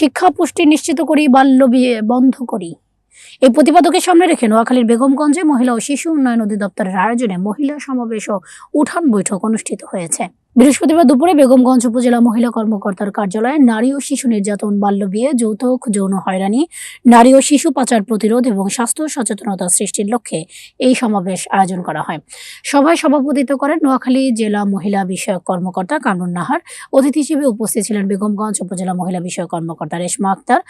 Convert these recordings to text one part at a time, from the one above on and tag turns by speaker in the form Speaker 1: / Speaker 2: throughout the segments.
Speaker 1: শিক্ষা পুষ্টি নিশ্চিত করি বাল্য বিয়ে বন্ধ করি। এই প্রতিবাদকে সামনে রেখে নোয়াখালীর বেগমগঞ্জে মহিলা ও শিশু উন্নয়ন অধিদপ্তরের আয়োজনে মহিলা সমাবেশ ও উঠান বৈঠক অনুষ্ঠিত হয়েছে। বৃহস্পতিবার দুপুরে বেগমগঞ্জ উপজেলা মহিলা কর্মকর্তার কার্যালয়ে নারী ও শিশু নির্যাতন বাল্য বিয়ে, যৌতুক, যৌন হয়রানি, নারী ও শিশু পাচার প্রতিরোধ এবং স্বাস্থ্য সচেতনতা সৃষ্টির লক্ষ্যে এই সমাবেশ আয়োজন করা হয়। সভায় সভাপতিত্ব করেন নোয়াখালী জেলা মহিলা বিষয়ক কর্মকর্তা কামরুন নাহার। অতিথি হিসেবে উপস্থিত ছিলেন বেগমগঞ্জ উপজেলা মহিলা বিষয়ক কর্মকর্তা রেশমা আক্তার।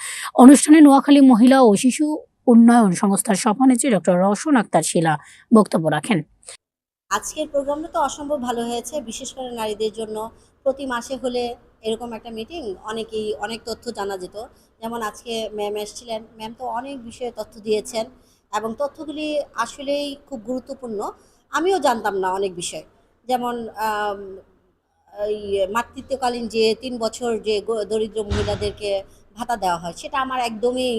Speaker 1: অনুষ্ঠানে নোয়াখালী মহিলা ও শিশু উন্নয়ন সংস্থার সভানেত্রী ডক্টর রওশন আক্তার শিলা বক্তব্য রাখেন।
Speaker 2: আজকের প্রোগ্রামটা তো অসম্ভব ভালো হয়েছে, বিশেষ করে নারীদের জন্য। প্রতি মাসে হলে এরকম একটা মিটিং অনেকেই অনেক তথ্য জানা যেত। যেমন আজকে ম্যাম এসেছিলেন ম্যাম তো অনেক বিষয়ে তথ্য দিয়েছেন এবং তথ্যগুলি আসলেই খুব গুরুত্বপূর্ণ। আমিও জানতাম না অনেক বিষয়। যেমন এই মাতৃত্বকালীন যে তিন বছর যে দরিদ্র মহিলাদেরকে ভাতা দেওয়া হয়, সেটা আমার একদমই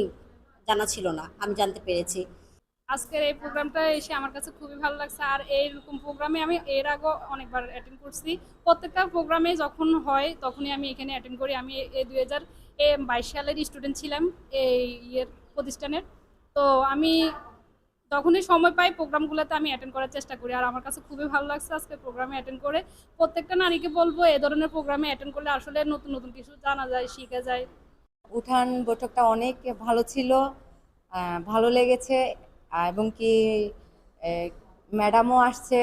Speaker 2: জানা ছিল না, আমি জানতে পেরেছি।
Speaker 3: আজকের এই প্রোগ্রামটা এসে আমার কাছে খুবই ভালো লাগছে। আর এইরকম প্রোগ্রামে আমি এর আগেও অনেকবার অ্যাটেন্ড করছি। প্রত্যেকটা প্রোগ্রামে যখন হয়, তখনই আমি এখানে অ্যাটেন্ড করি। আমি এই দুই হাজার বাইশ সালের স্টুডেন্ট ছিলাম এই ইয়ের প্রতিষ্ঠানের। তো আমি তখনই সময় পাই প্রোগ্রামগুলোতে আমি অ্যাটেন্ড করার চেষ্টা করি। আর আমার কাছে খুবই ভালো লাগছে আজকে প্রোগ্রামে অ্যাটেন্ড করে। প্রত্যেকটা নারীকে বলব, এ ধরনের প্রোগ্রামে অ্যাটেন্ড করলে আসলে নতুন নতুন কিছু জানা যায়, শিখে যায়।
Speaker 4: উঠান বৈঠকটা অনেক ভালো ছিল ভালো লেগেছে। এবং কি ম্যাডামও আসছে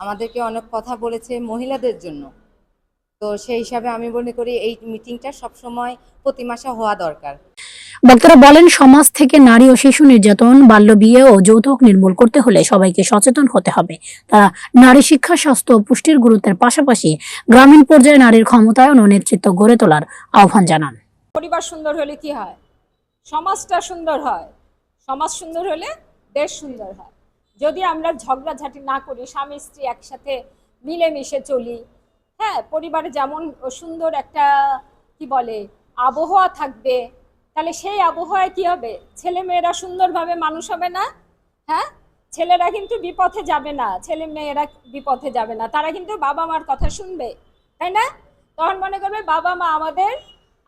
Speaker 4: আমাদেরকে অনেক কথা বলেছে মহিলাদের জন্য। তো সেই হিসাবে আমি মনে করি এই মিটিংটা সবসময় প্রতি মাসে হওয়া দরকার।
Speaker 1: বক্তারা বলেন সমাজ থেকে নারী ও শিশু নির্যাতন বাল্য বিয়ে ও যৌতুক নির্মূল করতে হলে সবাইকে সচেতন হতে হবে। তারা নারী শিক্ষা স্বাস্থ্য ও পুষ্টির গুরুত্বের পাশাপাশি গ্রামীণ পর্যায়ে নারীর ক্ষমতায়ন ও নেতৃত্ব গড়ে তোলার আহ্বান জানান।
Speaker 5: পরিবার সুন্দর হলে কি হয়? সমাজটা সুন্দর হয়। সমাজ সুন্দর হলে দেশ সুন্দর হয়। যদি আমরা ঝগড়াঝাটি না করি, স্বামী স্ত্রী একসাথে মিলেমিশে চলি হ্যাঁ পরিবারে যেমন সুন্দর একটা, কি বলে, আবহাওয়া থাকবে, তাহলে সেই আবহাওয়ায় কি হবে? ছেলে মেয়েরা সুন্দরভাবে মানুষ হবে না হ্যাঁ? ছেলেরা কিন্তু বিপথে যাবে না ছেলে মেয়েরা বিপথে যাবে না, তারা কিন্তু বাবা মার কথা শুনবে, তাই না? তখন মনে করবে বাবা মা আমাদের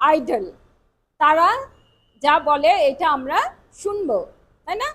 Speaker 5: আইডল তারা যা বলে, এটা আমরা শুনব তাই না?